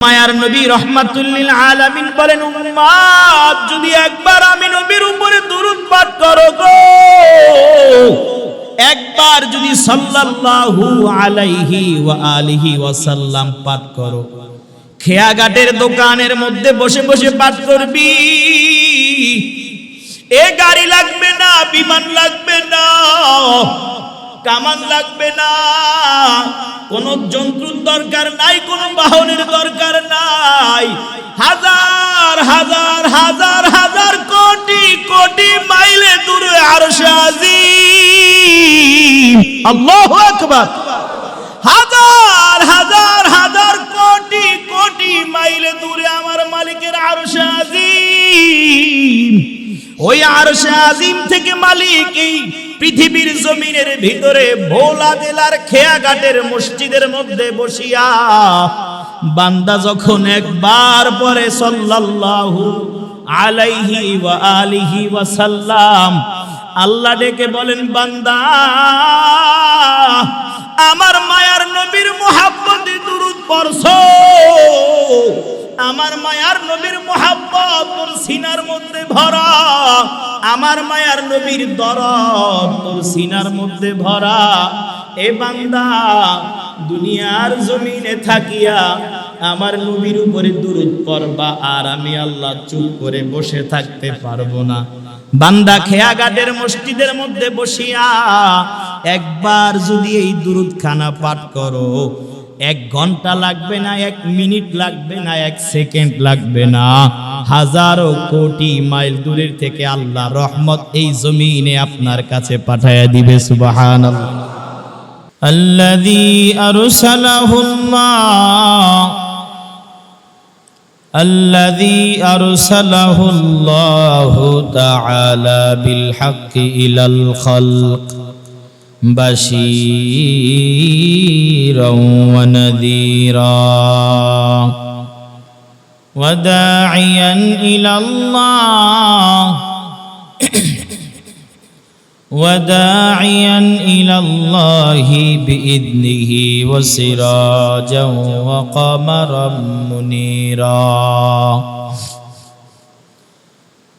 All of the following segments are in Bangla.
মায়ার নবী রহমাতুল্লিল আলামিন বলেন, উম্মাদ, যদি একবার আমি নবীর উপরে দুরূদ পাঠ করো গো, একবার যদি সাল্লাল্লাহু আলাইহি ওয়া আলিহি ওয়াসাল্লাম পাঠ করো, খেয়াঘাটের দোকানের মধ্যে বসে বসে পাঠ করবি। এ গাড়ি লাগবে না, বিমান লাগবে না কামান লাগবে না। কোন যন্ত্রুর দরকার নাই, কোন বাহনের দরকার নাই। হাজার হাজার হাজার হাজার কোটি কোটি মাইলে দূরে আকবার। হাজার হাজার হাজার কোটি কোটি মাইলে দূরে আমার মালিকের আজিম। ওই আজিম থেকে মালিক এই পৃথিবীর জমিনের ভিতরে ভোলা জেলার খেয়াঘাটের মসজিদের মধ্যে বসিয়া বান্দা যখন একবার পরে সাল্লাল্লাহু আলাইহি ওয়া আলিহি ওয়া সাল্লাম আল্লাহ ডেকে বলেন, বান্দা, আমার মায়ার নবীর মোহাব্বতে দুরুদ পড়ছো। আমার মায়ার নবীর মোহাব্বত সিনার মধ্যে ভরা। আমার মায়ার নবীর দরদ তোর সিনার মধ্যে ভরা। এ বান্দা, দুনিয়ার জমিনে থাকিয়া আমার নবীর উপরে দুরুদ পড়বা আর আমি আল্লাহ চুপ করে বসে থাকতে পারব না। বান্দা খেয়াঘাটের মসজিদের মধ্যে বসিয়া একবার যদি এই দুরুদ খানা পাঠ করো এক ঘন্টা লাগবে না এক মিনিট লাগবে না এক সেকেন্ড লাগবে না হাজারো কোটি মাইল দূরের থেকে আল্লাহ রহমত এই জমিনে আপনার কাছে পাঠায়া দিবে সুবাহান الذي أرسله الله الذي أرسله الله تعالى بالحق إلى الخلق بشيرا ونذيرا وداعيا إلى الله وداعيا إلى الله بإذنه وسراجا وقمرا منيرا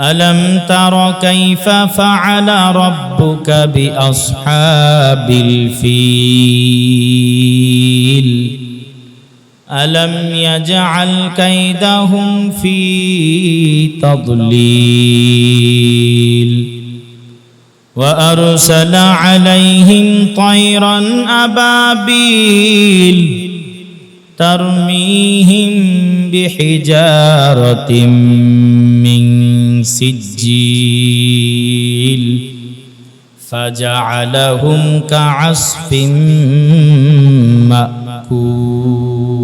ألم تر كيف فعل ربك بأصحاب الفيل؟ ألم يجعل كيدهم في تضليل؟ وأرسل عليهم طيرا أبابيل ترميهم بحجارة من سجيل فجعلهم كعصف مأكول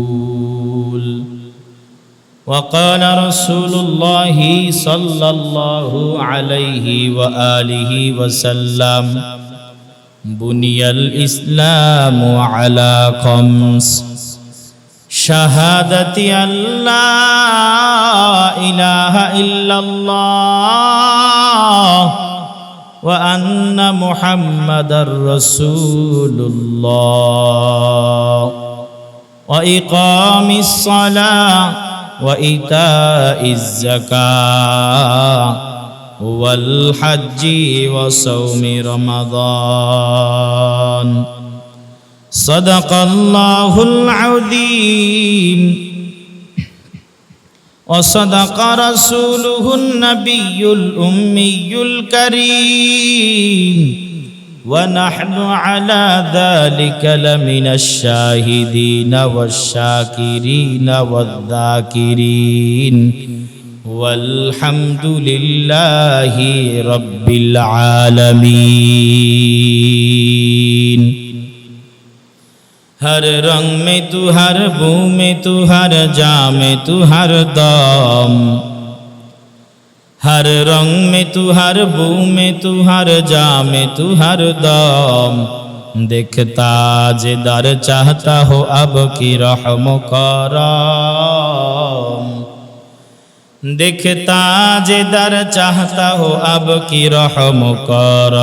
وقال رسول الله صلى الله عليه وآله وسلم بني الإسلام على خمس شهادة أن لا إله إلا الله وأن محمد رسول الله وإقام الصلاة وإيتاء الزكاة والحج وصوم رمضان صدق الله العظيم وصدق رسوله النبي الأمي الكريم ونحن على ذلك لمن الشاهدين والشاكرين والذاكرين والحمد لله رب العالمين हर रंग में तू हर बू में तू हर जा में तू हर दम हर रंग में तू हर बू में तू हर जा में तू हर दम देखता जे दर चाहता हो अब की रहम करम देखता जे दर चाहता हो अब की रहम करम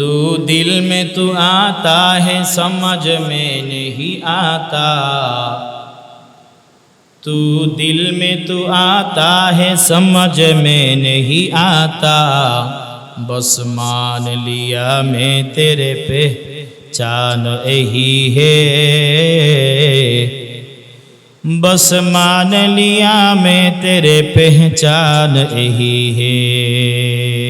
तू दिल में तू आता है, समझ में नहीं आता। तू दिल में तू आता है, समझ में नहीं आता। बस मान लिया मैं तेरे पे, चान यही है। बस मान लिया मैं तेरे पहचान यही है।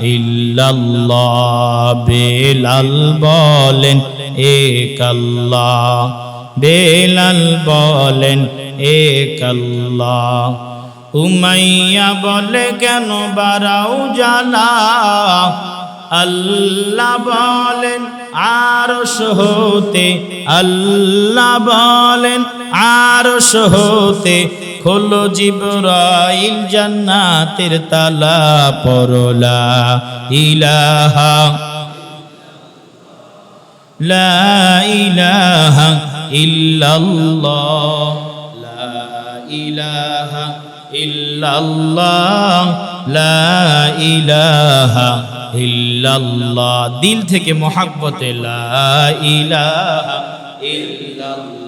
ইল্লাল্লাহ, বেলাল বলেন এক আল্লাহ বেলাল বলেন এক আল্লাহ উমাইয়া বলে, কেন বারাও জালা আল্লাহ বলেন, আরশ হতে, আল্লাহ বলেন, আরশ হতে খোলো জিবরাইল জান্নাতের তালা, পরলা, ইলাহা, লা ইলাহা ইল্লাল্লাহ, লা লা ইলাহা দিল থেকে মহাব্বতে লা ইলাহা ইল্লাল্লাহ।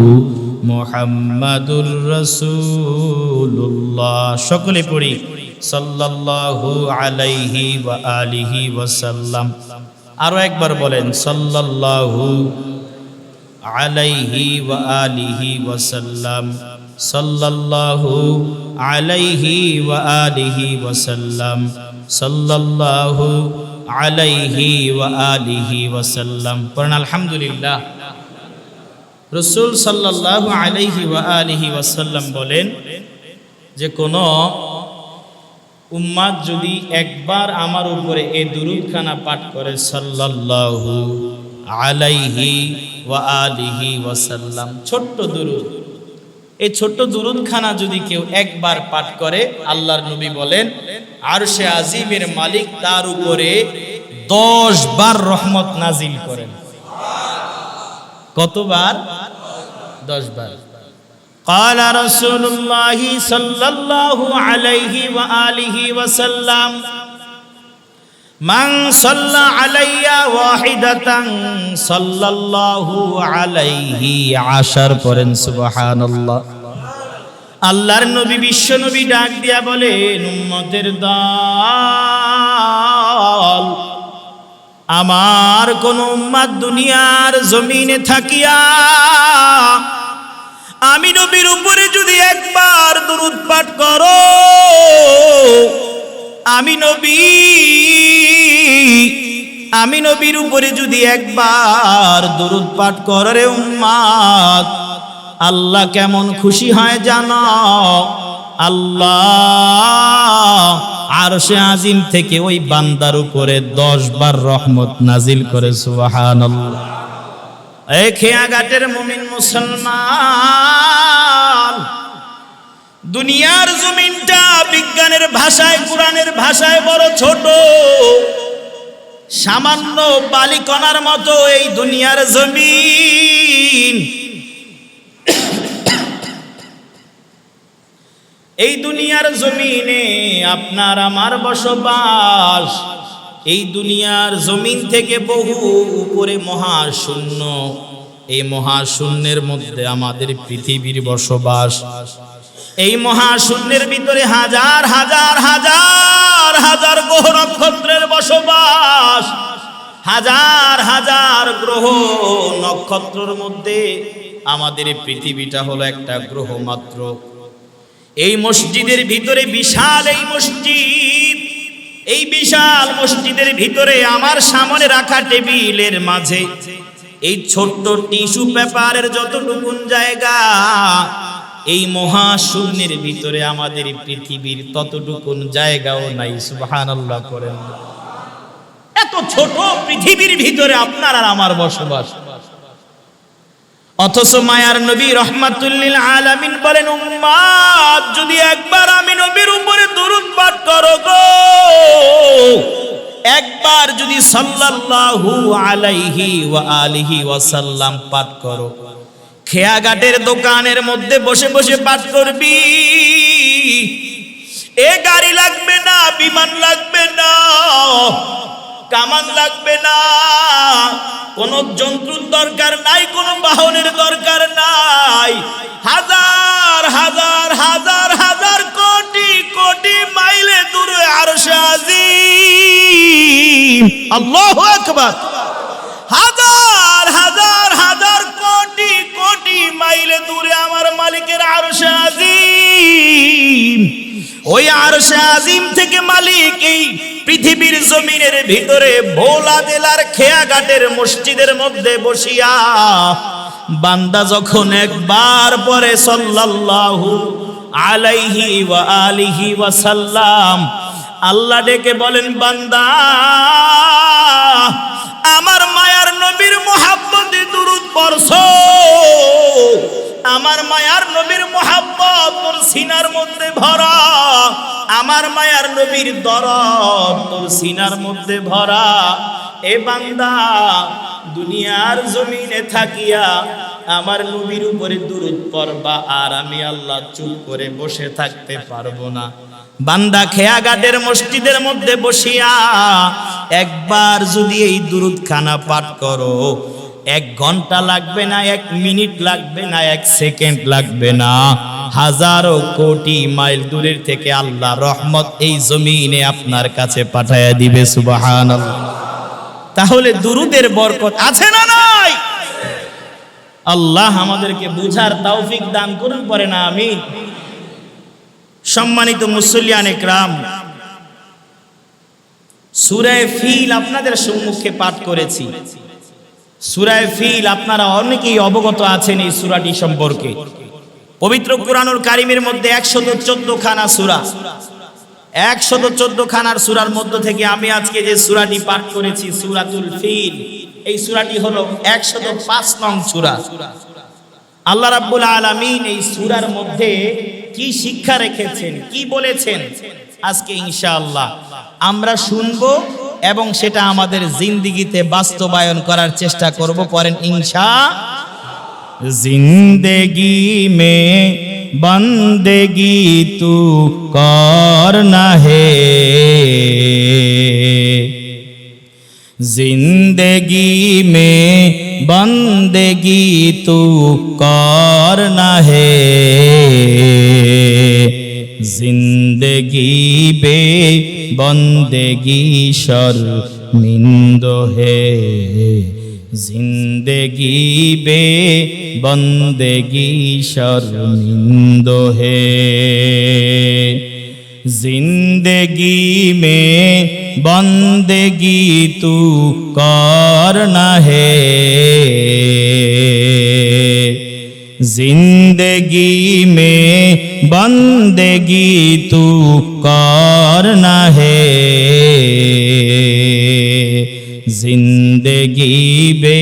মুহাম্মাদুর রাসূলুল্লাহ। সকলে পড়ি। সাল্লাল্লাহু আলাইহি ওয়া আলিহি ওয়াসাল্লাম। আরও একবার বলেন, সাল্লাল্লাহু আলাইহি ওয়া আলিহি ওয়াসাল্লাম। সাল্লাল্লাহু আলাইহি ওয়া আলিহি ওয়াসাল্লাম। সাল্লাল্লাহু আলাইহি ওয়া আলিহি ওয়াসাল্লাম। পড়েন, আলহামদুলিল্লাহ। রসুল সাল্লাল্লাহু আলাইহি ওয়া আলিহি ওয়াসাল্লাম বলেন যে কোন উম্মাদ যদি একবার আমার উপরে এই দুরুদখানা পাঠ করে সাল্লাল্লাহু আলাইহি ওয়া আলিহি ওয়াসাল্লাম, ছোট্ট দুরুদ। এই ছোট্ট দুরুদখানা যদি কেউ একবার পাঠ করে, আল্লাহর নবী বলেন আর সে আজিমের মালিক তার উপরে দশ বার রহমত নাজিল করেন। কতবার? দশ বার قال رسول الله صلى الله عليه وآله وسلم من صلى علي واحدة صلى الله عليه عشر পড়েন সুবহানাল্লাহ আল্লাহর নবী বিশ্ব নবী ডাক দিয়া বলেন উম্মতের দল আমার কোন উম্মাদ দুনিয়ার জমিনে থাকিয়া, আমি নবীর উপরে যদি একবার দরুদ পাঠ করো, আমি নবী, আমি নবীর উপরে যদি একবার দরুদ পাঠ করো রে উম্মাদ, আল্লাহ কেমন খুশি হয় জানো? আল্লাহ আর সে আজিম থেকে ওই বান্দার উপরে দশ বার রহমত নাজিল করে, সুবহানাল্লাহ। এই খেয়াঘাটের মুমিন মুসলমান, দুনিয়ার জমিনটা বিজ্ঞানের ভাষায়, কোরআনের ভাষায় বড় ছোট। সামান্য বালিকণার মতো এই দুনিয়ার জমিন এই দুনিয়ার জমিনে আপনার আমার বসবাস। এই দুনিয়ার জমিন থেকে বহু উপরে মহাশূন্য। এই মহাশূন্যের মধ্যে আমাদের পৃথিবীর বসবাস। এই মহাশূন্যের ভিতরে হাজার হাজার হাজার হাজার গ্রহ নক্ষত্রের বসবাস। হাজার হাজার গ্রহ নক্ষত্রের মধ্যে আমাদের পৃথিবীটা হলো একটা গ্রহ মাত্র। এই মসজিদের ভিতরে বিশাল এই মসজিদ। এই বিশাল মসজিদের ভিতরে আমার সামনে রাখা টেবিলের মাঝে এই ছোট্ট টিস্যু পেপারের যতটুকুন জায়গা, এই মহাশূন্যের ভিতরে আমাদের পৃথিবীর ততটুকুন জায়গাও নাই, সুবহানাল্লাহ করেন। এত ছোট পৃথিবীর ভিতরে আপনার আর আমার বসবাস। অথচ মায়ার নবী রহমাতুল্লিল আলামিন বলেন, উম্মাদ, যদি একবার আমি নবীর উপরে দুরুদ পাঠ করো গো, একবার যদি সাল্লাল্লাহু আলাইহি ওয়া আলিহি ওয়াসাল্লাম পাঠ করো, খেয়াঘাটের দোকানের মধ্যে বসে বসে পাঠ করবি। এ গাড়ি লাগবে না, বিমান লাগবে না কামান লাগবে না। কোন যন্ত্রুর দরকার নাই, কোন বাহনের দরকার নাই। হাজার হাজার হাজার হাজার কোটি কোটি মাইলে দূরে আরও আজিম। আল্লাহু আকবার। হাজার হাজার হাজার কোটি কোটি মাইলে দূরে আমার মালিকের আরশে আজিম। ওই আরশে আজিম থেকে মালিক পৃথিবীর জমিনের ভিতরে ভোলা জেলার খেয়াঘাটের মসজিদের মধ্যে বসিয়া বান্দা যখন একবার পরে সাল্লাল্লাহু আলাইহি ওয়া আলিহি ওয়া সাল্লাম আল্লাহ ডেকে বলেন, বান্দা, আমার মায়ার নবীর মোহাব্বতে দুরুদ পড়ছো। আমার মায়ার নবীর মোহাব্বত তোর সিনার মধ্যে ভরা। আমার মায়ার নবীর দরদ তোর সিনার মধ্যে ভরা। এ বান্দা, দুনিয়ার জমিনে থাকিয়া আমার নবীর উপরে দুরুদ পড়বা আর আমি আল্লাহ চুপ করে বসে থাকতে পারব না। বান্দা খেয়াঘাটের মসজিদের মধ্যে বসিয়া একবার যদি এই দুরুদ খানা পাঠ করো এক ঘণ্টা লাগবে না, এক মিনিট লাগবে না, এক সেকেন্ড লাগবে না। হাজারো কোটি মাইল দূরের থেকে আল্লাহ রহমত এই জমিনে আপনার কাছে পাঠায়া দিবে সুবাহান তাহলে দুরুদের বরকত আছে না নাই? আল্লাহ আমাদেরকে বুঝার তৌফিক দান করুন, পরে না আমি সম্মানিত মুসলিয়ান একরাম সুরায় ফিল আপনাদের সম্মুখে পাঠ করেছি। সুরায় ফিল আপনারা অনেকেই অবগত আছেন এই সুরাটি সম্পর্কে। পবিত্র কোরআনুল কারিমের মধ্যে একশত চোদ্দ খানা সুরা। একশত চোদ্দ খানার সুরার মধ্য থেকে আমি আজকে যে সুরাটি পাঠ করেছি, সুরাতুল ফিল, এই সুরাটি হলো একশত পাঁচ নং সুরা। আল্লাহ রাব্বুল আলামিন এই সুরার মধ্যে কি শিক্ষা রেখেছেন, কি বলেছেন? আজকে ইনশাআল্লাহ আমরা শুনব এবং সেটা আমাদের জিন্দিগিতে বাস্তবায়ন করার চেষ্টা করব করেন ইনশা জিন্দেগি মে বন্দেগি তু কর না হে। জিন্দেগি মে বন্দেগি তু কর না হে। जिंदगी बे बंदगी शर्मिंद है जिंदगी बे बंदगी शर्मिंद है जिंदगी में बंदगी तू करना है जिंदगी में बंदगी तू करना है जिंदगी बे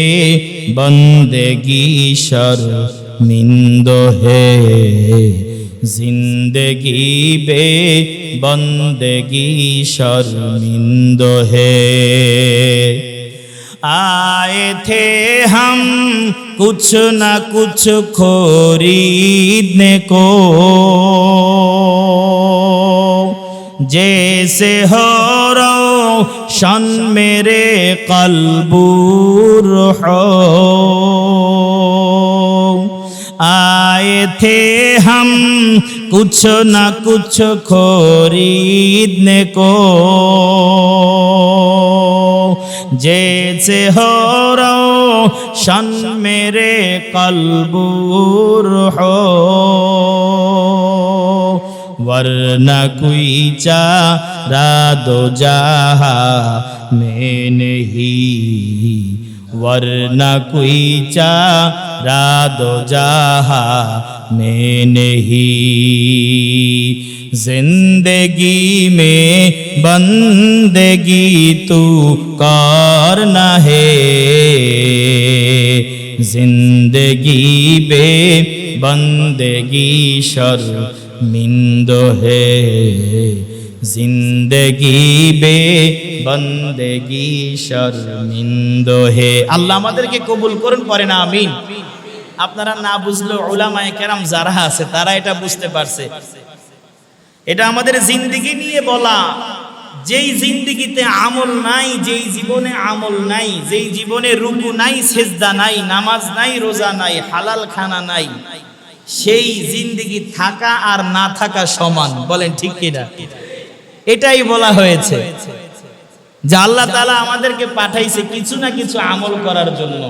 बंदगी शर्मिंद है जिंदगी बे बंदगी शर्मिंद है आए थे हम कुछ न कुछ खरीदने को जैसे हो रोशन मेरे कल्बूर हो आए थे हम कुछ न कुछ खरीदने को जैसे हो रोशन मेरे कल्बूर हो वरना कोई चारा दो जहा में नहीं वरना कोई चारा दो जहा में नहीं जिंदगी में बंदगी तू करना है जिंदगी बे बंदगी शर्मिंद है জিন্দগি বে বন্দেগি শর্মিন্দ হে। আল্লাহ আমাদেরকে কবুল করুন পরে না, আমিন। আপনারা না বুঝলেও ওলামায়ে কেরাম যারা আছে, তারা এটা বুঝতে পারছে। এটা আমাদের জিন্দগি নিয়ে বলা। যেই জিন্দগিতে আমল নাই, যেই জীবনে আমল নাই, যেই জীবনে রুকু নাই, সেজদা নাই, নামাজ নাই, রোজা নাই, হালাল খানা নাই, সেই জিন্দগি থাকা আর না থাকা সমান। বলেন ঠিক কিনা? এটাই বলা হয়েছে যে আল্লাহ তালা আমাদেরকে পাঠাইছে কিছু না কিছু আমল করার জন্য।